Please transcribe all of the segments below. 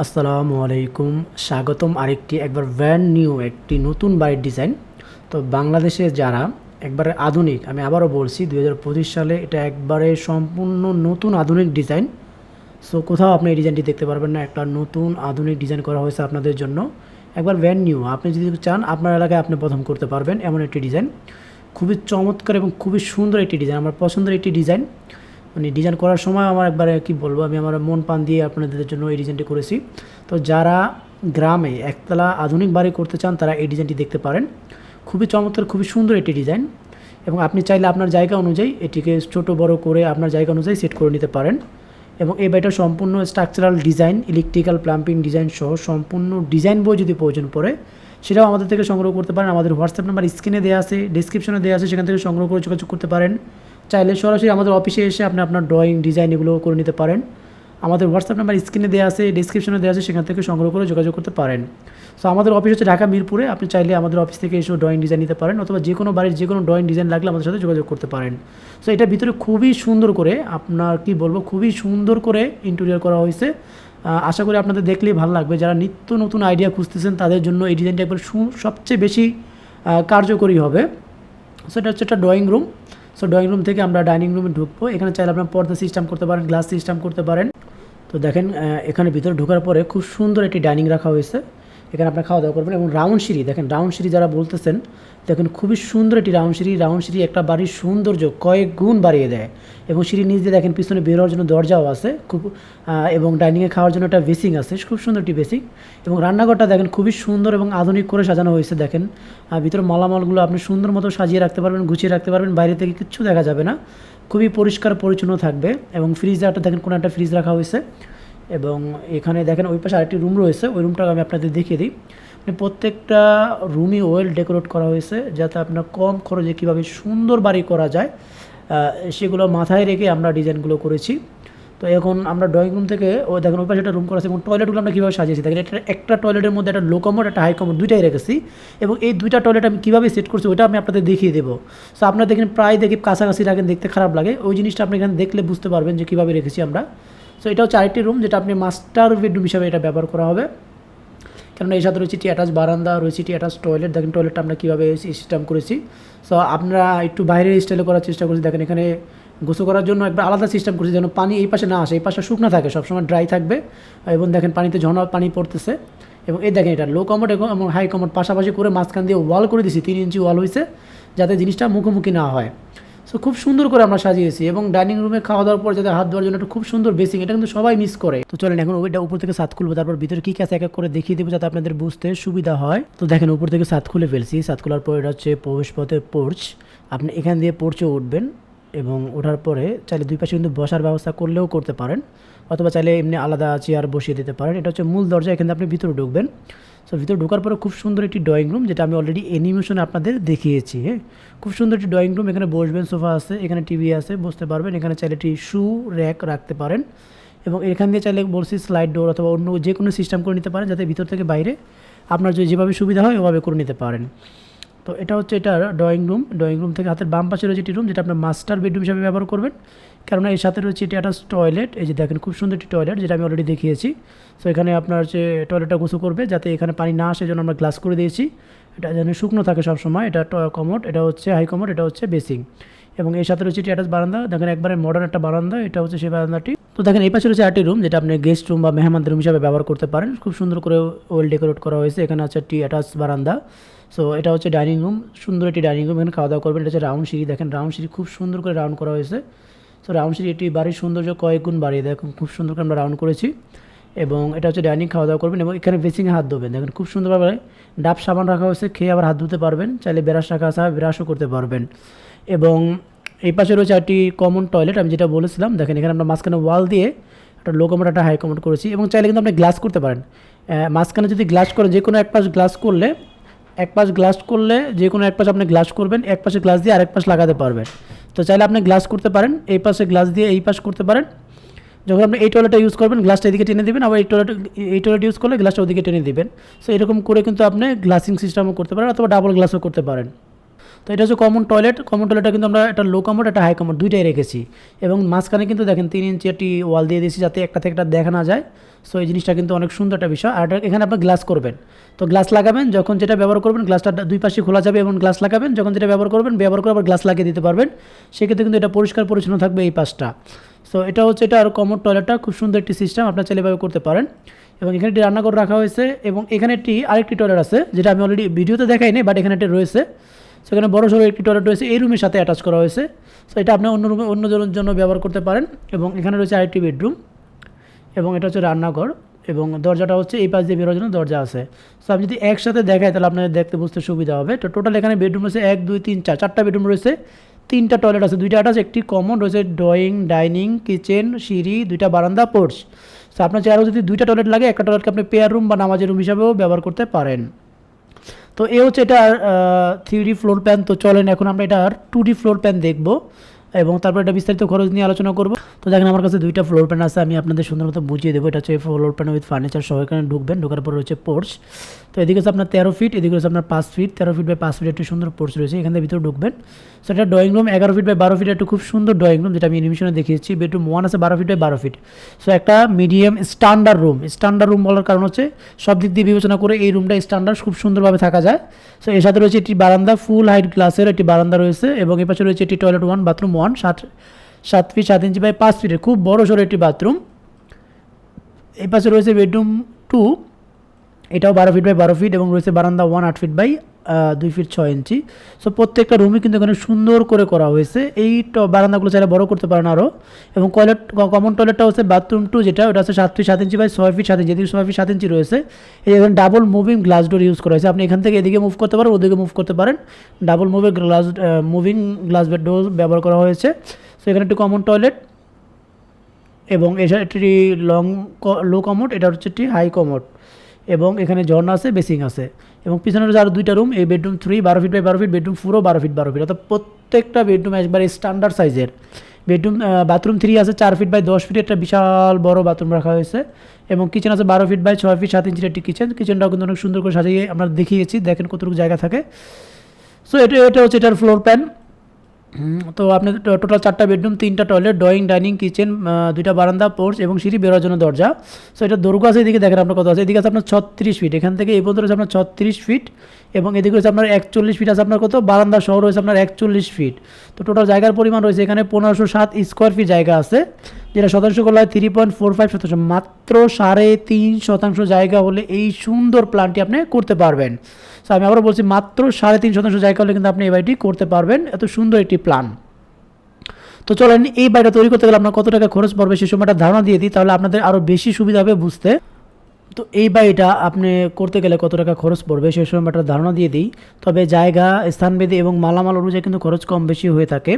আসসালামু আলাইকুম। স্বাগতম আরেকটি, একবার ভ্যান নিউ একটি নতুন বাড়ির ডিজাইন তো বাংলাদেশে যারা একবারে আধুনিক, আমি আবারও বলছি, দুই হাজার পঁচিশ সালে এটা একবারে সম্পূর্ণ নতুন আধুনিক ডিজাইন সো কোথাও আপনি এই ডিজাইনটি দেখতে পারবেন না, একটা নতুন আধুনিক ডিজাইন করা হয়েছে আপনাদের জন্য। একবার ভ্যান নিউ আপনি যদি চান, আপনার এলাকায় আপনি প্রথম করতে পারবেন এমন একটি ডিজাইন খুবই চমৎকার এবং খুবই সুন্দর একটি ডিজাইন আমার পছন্দের একটি ডিজাইন মানে ডিজাইন করার সময় আমার একবারে কি বলব, আমি আমার মন পান দিয়ে আপনাদের জন্য এই ডিজাইনটি করেছি। তো যারা গ্রামে একতলা আধুনিক বাড়ি করতে চান, তারা এই ডিজাইনটি দেখতে পারেন। খুবই চমৎকার, খুবই সুন্দর একটি ডিজাইন এবং আপনি চাইলে আপনার জায়গা অনুযায়ী এটিকে ছোট, বড় করে আপনার জায়গা অনুযায়ী সেট করে নিতে পারেন। এবং এই বাড়িটা সম্পূর্ণ structural design electrical plumbing design সহ সম্পূর্ণ ডিজাইন বই যদি প্রয়োজন পড়ে, সেটাও আমাদের থেকে সংগ্রহ করতে পারেন। আমাদের হোয়াটসঅ্যাপ নাম্বার স্ক্রিনে দেওয়া আছে ডিসক্রিপশনে দেওয়া আছে, সেখান থেকে সংগ্রহ করে যোগাযোগ করতে পারেন। চাইলে সরাসরি আমাদের অফিসে এসে আপনি আপনার ড্রয়িং ডিজাইন এগুলো করে নিতে পারেন। আমাদের হোয়াটসঅ্যাপ নাম্বার স্ক্রিনে দেওয়া আছে ডিসক্রিপশনে দেওয়া আছে, সেখান থেকে সংগ্রহ করে যোগাযোগ করতে পারেন। সো আমাদের অফিস হচ্ছে ঢাকা মিরপুরে, আপনি চাইলে আমাদের অফিস থেকে এসেও ড্রয়িং ডিজাইন নিতে পারেন, অথবা যে কোনো বাড়ির যে কোনো ড্রয়িং ডিজাইন লাগলে আমাদের সাথে যোগাযোগ করতে পারেন। সো এটার ভিতরে খুবই সুন্দর করে আপনার, কি বলব, খুবই সুন্দর করে ইন্টেরিয়ার করা হয়েছে। আশা করি আপনাদের দেখলেই ভালো লাগবে। যারা নিত্য নতুন আইডিয়া খুঁজতেছেন, তাদের জন্য এই ডিজাইনটা একবার সবচেয়ে বেশি কার্যকরী হবে। সো এটা হচ্ছে একটা drawing room so drawing room থেকে আমরা ডাইনিং রুমে ঢুকবো। এখানে চাইলে আপনার পর্দা সিস্টেম করতে পারেন গ্লাস সিস্টেম করতে পারেন। তো দেখেন এখানে ভিতরে ঢোকার পরে খুব সুন্দর একটি ডাইনিং রাখা হয়েছে। এখানে আপনার খাওয়া দাওয়া করবেন। এবং রাউন্ড সিঁড়ি, দেখেন রাউন্ড সিঁড়ি যারা বলতেছেন, দেখেন খুবই সুন্দর একটি রাউন্ড সিঁড়ি। রাউন্ড সিঁড়ি একটা বাড়ির সৌন্দর্য কয়েক গুণ বাড়িয়ে দেয়। এবং সিঁড়ি নিচ দিয়ে দেখেন পিছনে বেরোয়ার জন্য দরজাও আছে, খুব এবং ডাইনিংয়ে খাওয়ার জন্য একটা বেসিং আছে, খুব সুন্দর একটি বেসিং। এবং রান্নাঘরটা দেখেন খুবই সুন্দর এবং আধুনিক করে সাজানো হয়েছে, দেখেন। ভিতরে মালামালগুলো আপনি সুন্দর মতো সাজিয়ে রাখতে পারবেন, গুছিয়ে রাখতে পারবেন, বাইরে থেকে কিচ্ছু দেখা যাবে না। খুবই পরিষ্কার পরিচ্ছন্ন থাকবে এবং ফ্রিজারটা দেখেন কোনো একটা ফ্রিজ রাখা হয়েছে। এবং এখানে দেখেন ওই পাশে আরেকটি রুম রয়েছে, ওই রুমটা আমি আপনাদের দেখিয়ে দিই। মানে প্রত্যেকটা রুমই ওয়েল ডেকোরেট করা হয়েছে, যাতে আপনার কম খরচে কীভাবে সুন্দর বাড়ি করা যায় সেগুলো মাথায় রেখে আমরা ডিজাইনগুলো করেছি। তো এখন আমরা ড্রয়িং রুম থেকে, ও দেখেন ওই পাশে একটা রুম করা আছে, এবং টয়লেটগুলো আমরা কীভাবে সাজিয়েছি? দেখেন এটা একটা টয়লেটের মধ্যে একটা লো কমোড একটা হাই কমোড দুইটাই রেখেছি, এবং এই দুইটা টয়লেট আমি কীভাবে সেট করছি ওটা আমি আপনাদের দেখিয়ে দেবো। সো আপনারা দেখেন প্রায় দেখি কাছাকাছি রাখেন, দেখতে খারাপ লাগে। ওই জিনিসটা আপনি এখানে দেখলে বুঝতে পারবেন যে কীভাবে রেখেছি আমরা। সো এটা হচ্ছে আরেকটি রুম যেটা আপনি মাস্টার বেডরুম হিসাবে এটা ব্যবহার করা হবে। কেননা এর সাথে রয়েছে টি অ্যাটাচ বারান্দা, রয়েছে টি অ্যাটাচ টয়লেট দেখেন টয়লেটটা আমরা কীভাবে সিস্টেম করেছি। সো আপনারা একটু বাইরের স্টাইলে করার চেষ্টা করছি। দেখেন এখানে গোসল করার জন্য একটা আলাদা সিস্টেম করছি যেন পানি এই পাশে না আসে, এই পাশে শুকনো থাকে, সবসময় ড্রাই থাকবে। এবং দেখেন পানিতে ঝর্ণা পানি পড়তেছে। এবং এই দেখেন এটা লো কমোড এবং হাই কমোড পাশাপাশি করে মাঝখান দিয়ে ওয়াল করে দিয়েছি, তিন ইঞ্চি ওয়াল হয়েছে যাতে জিনিসটা মুখোমুখি না হয়। সো খুব সুন্দর করে আমরা সাজিয়েছি এবং ডাইনিং রুমে খাওয়া দাওয়ার পর যাতে হাত ধোয়ার জন্য একটা খুব সুন্দর বেসিং এটা কিন্তু সবাই মিস করে। তো চলেন এখন ওইটা উপর থেকে সাত খুলবো, তারপর ভিতরে কী কী আছে এক এক করে দেখিয়ে দেবো যাতে আপনাদের বুঝতে সুবিধা হয়। তো দেখেন উপর থেকে সাত খুলে ফেলছি সাত খোলার পর এটা হচ্ছে প্রবেশ পথে পোর্চ আপনি এখান দিয়ে পোর্চে উঠবেন এবং ওঠার পরে চাইলে দুই পাশে কিন্তু বসার ব্যবস্থা করলেও করতে পারেন। অথবা চাইলে এমনি আলাদা চেয়ার বসিয়ে দিতে পারেন। এটা হচ্ছে মূল দরজা, এখানে আপনি ভিতরে ঢুকবেন। সো ভিতরে ঢোকার পরে খুব সুন্দর একটি ড্রয়িং রুম যেটা আমি অলরেডি অ্যানিমেশনে আপনাদের দেখিয়েছি হ্যাঁ? খুব সুন্দর একটি ড্রয়িং রুম এখানে বসবেন, সোফা আছে, এখানে টিভি আছে, বসতে পারবেন, এখানে চাইলে একটি শু র্যাক রাখতে পারেন এবং এখান দিয়ে চাইলে বলছি স্লাইড ডোর অথবা অন্য যে কোনো সিস্টেম করে নিতে পারেন, যাতে ভিতর থেকে বাইরে আপনার যে যেভাবে সুবিধা হয়, ওভাবে করে নিতে পারেন। তো এটা হচ্ছে এটা ড্রয়িং রুম ড্রয়িং রুম থেকে হাতের বাম পাশে রয়েছে একটি রুম যেটা আপনার মাস্টার বেডরুম হিসাবে ব্যবহার করবেন। কেননা এর সাথে রয়েছে এটি একটা টয়লেট এই যে দেখেন খুব সুন্দর একটি টয়লেট যেটা আমি অলরেডি দেখিয়েছি। সো এখানে আপনার হচ্ছে টয়লেটটা গোসল করবে যাতে এখানে পানি না আসে জন্য আমরা গ্লাস করে দিয়েছি। এটা যেন শুকনো থাকে সবসময়, এটা কমোড এটা হচ্ছে হাই কমোড এটা হচ্ছে বেসিং এবং এর সাথে রয়েছে এটি অ্যাটাচ বারান্দা, দেখেন একবারে মডার্ন একটা বারান্দা, এটা হচ্ছে সেই বারান্দাটি। তো দেখেন এই পাশে রয়েছে আরেকটি রুম যেটা আপনি গেস্ট রুম বা মেহমানদের রুম হিসাবে ব্যবহার করতে পারেন। খুব সুন্দর করে ওয়েল ডেকোরেট করা হয়েছে। এখানে আছে একটি অ্যাটাচ বারান্দা। সো এটা হচ্ছে ডাইনিং রুম সুন্দর একটি ডাইনিং রুম এখানে খাওয়া দাওয়া করবেন। এটা হচ্ছে রাউন্ড সিঁড়ি, দেখেন রাউন্ড সিঁড়ি খুব সুন্দর করে রাউন্ড করা হয়েছে। সো রাউন্ড সিঁড়ি এটি বাড়ির সৌন্দর্য কয়েক গুণ বাড়িয়ে দেয়। খুব সুন্দর করে আমরা রাউন্ড করেছি। এবং এটা হচ্ছে ডাইনিং খাওয়া দাওয়া করবেন এবং এখানে বেসিংয়ে হাত ধোবেন। দেখেন খুব সুন্দরভাবে ডাব সাবান রাখা হয়েছে, খেয়ে আবার হাত ধুতে পারবেন। চাইলে ব্রাশ রাখা আছে ব্রাশও করতে পারবেন। এবং এই পাশে রয়েছে একটি কমন টয়লেট আমি যেটা বলেছিলাম। দেখেন এখানে আমরা মাঝখানে ওয়াল দিয়ে একটা লো একটা হাই কমোড করেছি। এবং চাইলে কিন্তু আপনি গ্লাস করতে পারেন। মাঝখানে যদি গ্লাস করে যে কোনো এক পাশ গ্লাস করলে এক পাশ গ্লাস করলে যে কোনো এক পাশ আপনি গ্লাস করবেন, এক পাশে গ্লাস দিয়ে আরেক পাশ লাগাতে পারবেন। তো চাইলে আপনি গ্লাস করতে পারেন, এই পাশে গ্লাস দিয়ে এই পাশ করতে পারেন। যখন আপনি এই টয়লেটটা ইউজ করবেন গ্লাসটা এদিকে টেনে দেবেন, আবার এই টয়লেট এই টয়লেট ইউজ করলে গ্লাসটা ওদিকে টেনে দেবেন। সো এরকম করে কিন্তু আপনি গ্লাসিং সিস্টেমও করতে পারেন, অথবা ডাবল গ্লাসও করতে পারেন। তো এটা হচ্ছে কমন টয়লেট কমন টয়লেটটা কিন্তু আমরা একটা লো কমোড একটা হাই কমোড দুইটাই রেখেছি। এবং মাঝখানে কিন্তু দেখেন তিন ইঞ্চি একটি ওয়াল দিয়ে দিয়েছি যাতে একটা থেকে একটা দেখা না যায়। সো এই জিনিসটা কিন্তু অনেক সুন্দর একটা বিষয়। আর এখানে আপনার গ্লাস করবেন। তো গ্লাস লাগাবেন, যখন যেটা ব্যবহার করবেন গ্লাসটা দুই পাশে খোলা যাবে এবং গ্লাস লাগাবেন। যখন যেটা ব্যবহার করবেন, ব্যবহার করে আবার গ্লাস লাগিয়ে দিতে পারবেন। সেক্ষেত্রে কিন্তু এটা পরিষ্কার পরিচ্ছন্ন থাকবে এই পাশটা। সো এটা হচ্ছে এটা আর কমন টয়লেটটা খুব সুন্দর একটি সিস্টেম আপনার চাইলে এভাবে করতে পারেন। এবং এখানে একটি রান্নাঘর রাখা হয়েছে এবং এখানে একটি আরেকটি টয়লেট আছে, যেটা আমি অলরেডি ভিডিওতে দেখাইনি বাট এখানে একটি রয়েছে। সেখানে বড় সড়ো একটি টয়লেট রয়েছে, এই রুমের সাথে অ্যাটাচ করা হয়েছে। সো এটা আপনি অন্য রুমে অন্য জনের জন্য ব্যবহার করতে পারেন এবং এখানে রয়েছে আরেকটি বেডরুম এবং এটা হচ্ছে রান্নাঘর এবং দরজাটা হচ্ছে এই পাশ দিয়ে বেরোর জন্য দরজা আছে। সো আমি যদি একসাথে দেখাই তাহলে আপনাদের দেখতে বুঝতে সুবিধা হবে। তো টোটাল এখানে বেডরুম রয়েছে এক, দুই, তিন, চার, চারটা বেডরুম রয়েছে। তিনটা টয়লেট আছে, দুইটা আছে একটি কমন রয়েছে ড্রয়িং ডাইনিং কিচেন সিঁড়ি, দুইটা বারান্দা পোর্চ সো আপনার চেয়ারও যদি দুইটা টয়লেট লাগে, একটা টয়লেটকে আপনি পেয়ার রুম বা নামাজের রুম হিসাবেও ব্যবহার করতে পারেন। তো এ হচ্ছে এটা থ্রি ডি ফ্লোর প্ল্যান তো চলেন এখন আমরা এটা টু ডি ফ্লোর প্ল্যান দেখব। এবং তারপর এটা বিস্তারিত খরচ নিয়ে আলোচনা করব। তো দেখেন, আমার কাছে দুইটা ফ্লোর প্ল্যান আছে, আমি আপনাদের সুন্দর মতো বুঝিয়ে দেবো। এটা হচ্ছে ফ্লোর প্ল্যান উইথ ফার্নিচার সহ, এখানে ঢুকবেন, ঢোকার পর রয়েছে পোর্চ তো এদিকে হচ্ছে আপনার তেরো ফিট এদিকে হচ্ছে আপনার পাঁচ ফিট তেরো ফিট বাই পাঁচ ফিট একটি সুন্দর পোর্চ রয়েছে, এখান ভিতরে ঢুকবেন। সো এটা ড্রয়িং রুম এগারো ফিট বাই বারো ফিট একটু খুব সুন্দর ড্রয়িং রুম যেটা আমি এনিমেশনে দেখিয়েছি। বেডরুম ওয়ান আছে, বারো ফিট বাই বারো ফিট সো একটা medium standard room standard room বলার কারণ হচ্ছে সব দিক দিয়ে বিবেচনা করে এই রুমটা স্ট্যান্ডার্ড খুব সুন্দরভাবে থাকা যায়। সো এর সাথে রয়েছে একটি বারান্দা ফুল হাইট গ্লাসের একটি বারান্দা রয়েছে, এবং এর পাশে রয়েছে একটি টয়লেট ওয়ান বাথরুম ওয়ান সাত সাত ফিট সাত ইঞ্চি বাই পাঁচ ফিটের খুব বড় সড়ো একটি বাথরুম এই পাশে রয়েছে বেডরুম টু এটাও বারো ফিট বাই বারো ফিট এবং রয়েছে বারান্দা ওয়ান আট ফিট বাই দুই ফিট ছয় ইঞ্চি সো প্রত্যেকটা রুমই কিন্তু এখানে সুন্দর করে করা হয়েছে। এই বারান্দাগুলো চাইলে বড় করতে পারেন আরও এবং টয়লেট কমন টয়লেটটা হচ্ছে বাথরুম টু যেটা, ওটা হচ্ছে সাত ফিট সাত ইঞ্চি বাই ছয় ফিট সাত ইঞ্চি এদিকে ছয় ফিট সাত ইঞ্চি রয়েছে এখানে double moving glass door use করা হয়েছে। আপনি এখান থেকে এদিকে মুভ করতে পারেন, ওদিকে মুভ করতে পারেন। ডাবল মুভে গ্লাস মুভিং গ্লাস ডোর ব্যবহার করা হয়েছে। সো এখানে একটি কমন টয়লেট এবং এটা একটি লং লো কমোড এটা হচ্ছে একটি হাই কমোড এবং এখানে ঝর্ণা আছে বেসিং আছে। এবং পিছনে রয়েছে আরও দুইটা রুম এই বেডরুম থ্রি বারো ফিট বাই বারো ফিট বেডরুম ফোরও বারো ফিট বারো ফিট অর্থাৎ প্রত্যেকটা বেডরুম একবারে স্ট্যান্ডার্ড সাইজের বেডরুম বাথরুম থ্রি আছে চার ফিট বাই দশ ফিট একটা বিশাল বড় বাথরুম রাখা হয়েছে। এবং কিচেন আছে বারো ফিট বাই ছয় ফিট সাত ইঞ্চির একটি কিচেন কিচেনটাও কিন্তু অনেক সুন্দর করে সাজিয়ে আমরা দেখিয়েছি দেখেন কতটুকু জায়গা থাকে। সো এটা এটা হচ্ছে এটার ফ্লোর প্ল্যান হুম, তো আপনি টোটাল চারটা বেডরুম তিনটা টয়লেট ড্রয়িং ডাইনিং কিচেন দুইটা বারান্দা পোর্চ এবং সিঁড়ি বেরোর জন্য দরজা। সো এটা দৈর্ঘ্য আছে, এদিকে দেখেন আপনার কত আছে। এদিকে আছে আপনার ছত্রিশ ফিট এখান থেকে এই পর্যন্ত রয়েছে আপনার ছত্রিশ ফিট এবং এদিকে রয়েছে আপনার একচল্লিশ ফিট আছে আপনার কত? বারান্দা সহ রয়েছে আপনার একচল্লিশ ফিট তো টোটাল জায়গার পরিমাণ রয়েছে এখানে পনেরোশো সাত স্কোয়ার ফিট জায়গা আছে, যেটা শতাংশ করলে হয় থ্রি পয়েন্ট ফোর ফাইভ শতাংশ। মাত্র সাড়ে তিন শতাংশ জায়গা হলে এই সুন্দর প্ল্যানটি আপনি করতে পারবেন। আমি আবারও বলছি, মাত্র সাড়ে তিন শতাংশ জায়গা হলে কিন্তু আপনি এই বাড়িটি করতে পারবেন। এত সুন্দর একটি প্ল্যান তো চলেন, এই বাড়িটা তৈরি করতে গেলে আপনার কত টাকা খরচ পড়বে সে সময়টা ধারণা দিয়ে দিই, তাহলে আপনাদের আরও বেশি সুবিধা হবে বুঝতে। তো এই বাড়িটা আপনি করতে গেলে কত টাকা খরচ পড়বে সেই সময়টা ধারণা দিয়ে দিই। তবে জায়গা, স্থানভেদে এবং মালামাল অনুযায়ী কিন্তু খরচ কম বেশি হয়ে থাকে।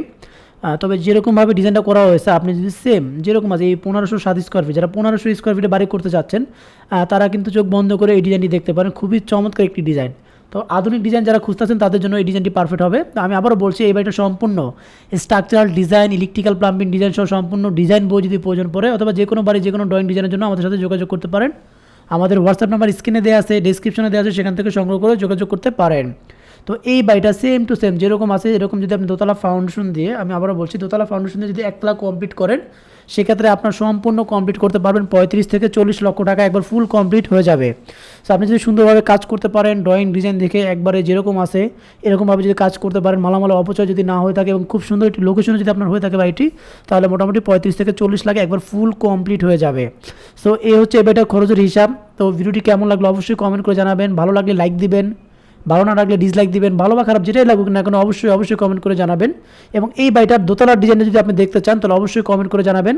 তবে যেরকমভাবে ডিজাইনটা করা হয়েছে, আপনি যদি সেম যেরকম আছে, এই পনেরোশো সাত স্কোয়ার ফিট যারা পনেরোশো স্কোয়ার ফিটে বাড়ি করতে চাচ্ছেন তারা কিন্তু চোখ বন্ধ করে এই ডিজাইনটি দেখতে পারেন। খুবই চমৎকার একটি ডিজাইন তো আধুনিক ডিজাইন যারা খুঁজতেছেন, তাদের জন্য এই ডিজাইনটি পারফেক্ট হবে। তো আমি আবারও বলছি, এই বাড়িটা সম্পূর্ণ structural design electrical plumbing design সহ সম্পূর্ণ ডিজাইন বই যদি প্রয়োজন পড়ে, অথবা যে কোনো বাড়ি, যে কোনো ড্রয়িং ডিজাইনের জন্য আমাদের সাথে যোগাযোগ করতে পারেন। আমাদের হোয়াটসঅ্যাপ নাম্বার স্ক্রিনে দেওয়া আছে ডিসক্রিপশনে দেওয়া আছে, সেখান থেকে সংগ্রহ করে যোগাযোগ করতে পারেন। তো এই বাড়িটা সেম টু সেম যেরকম আছে এরকম যদি আপনি দোতলা ফাউন্ডেশন দিয়ে, আমি আবারও বলছি, দোতলা ফাউন্ডেশন দিয়ে যদি একতলা কমপ্লিট করেন, সেক্ষেত্রে আপনার সম্পূর্ণ কমপ্লিট করতে পারবেন পঁয়ত্রিশ থেকে চল্লিশ লক্ষ টাকা, একবার ফুল কমপ্লিট হয়ে যাবে। সো আপনি যদি সুন্দরভাবে কাজ করতে পারেন ড্রয়িং ডিজাইন দেখে একবারে যেরকম আছে, এরকমভাবে যদি কাজ করতে পারেন, মালামাল অপচয় যদি না হয়ে থাকে এবং খুব সুন্দর একটি লোকেশনে যদি আপনার হয়ে থাকে বাড়িটি, তাহলে মোটামুটি পঁয়ত্রিশ থেকে চল্লিশ লাখ একবার ফুল কমপ্লিট হয়ে যাবে। সো এই হচ্ছে এবারটা খরচের হিসাব। তো, ভিডিওটি কেমন লাগল অবশ্যই কমেন্ট করে জানাবেন। ভালো লাগলে লাইক দিবেন। ভালো না লাগলে ডিসলাইক দিবেন, ভালো বা খারাপ যেটাই লাগুক না কেন, অবশ্যই অবশ্যই কমেন্ট করে জানাবেন। এবং এই বাইটার দোতলার ডিজাইনে যদি আপনি দেখতে চান, তাহলে অবশ্যই কমেন্ট করে জানাবেন।